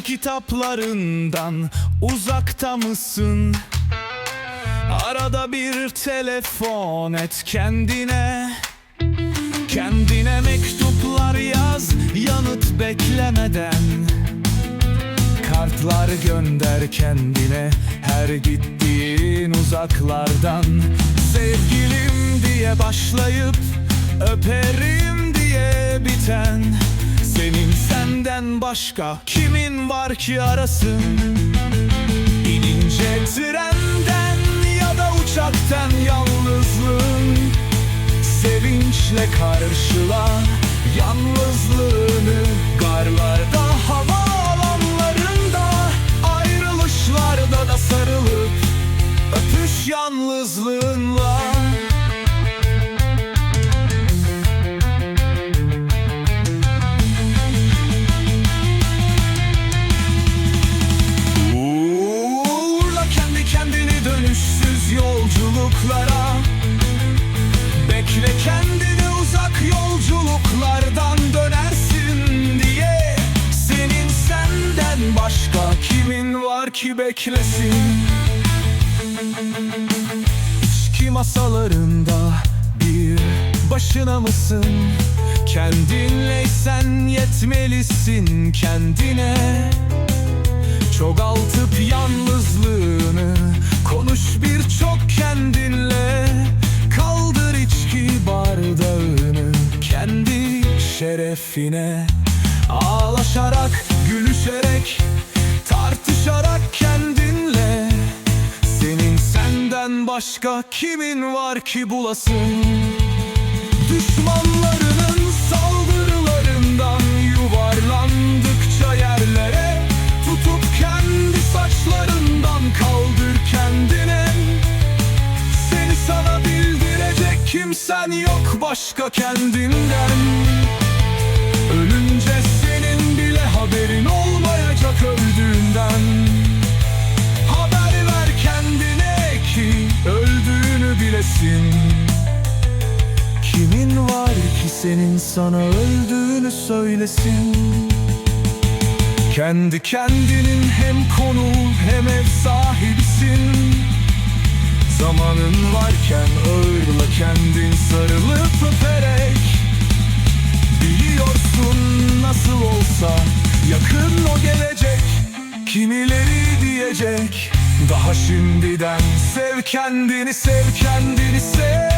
kitaplarından uzakta mısın? Arada bir telefon et kendine. Kendine mektuplar yaz yanıt beklemeden. Kartlar gönder kendine her gittiğin uzaklardan. Sevgilim diye başlayıp öperim diye biten Senin başka kimin var ki arasın İnince trenden ya da uçaktan yalnızlığın Sevinçle karşıla yalnızlığını Garlarda, havaalanlarında Ayrılışlarda da sarılıp Öpüş yalnızlığınla dönüşsüz yolculuklara. Bekle kendini uzak yolculuklardan dönersin diye. Senin senden başka kimin var ki beklesin? İçki masalarında bir başına mısın? Kendinleysen yetmelisin kendine. Çoğaltıp yalnızlığını Konuş şerefine Ağlaşarak, gülüşerek Tartışarak kendinle. Senin senden başka kimin var ki bulasın? Düşmanlarının saldırılarından yuvarlandıkça yerlere Tutup kendi saçlarından kaldır kendine. Seni sana bildirecek kimsen yok başka kendinden Kimin var ki senin sana öldüğünü söylesin. Kendi kendinin hem konu hem ev sahibisin. Zamanın varken ağırla kendin sarılıp öperek Biliyorsun nasıl olsa yakın o gelecek. Kimileri diyecek daha şimdiden Sev kendini sev kendini sev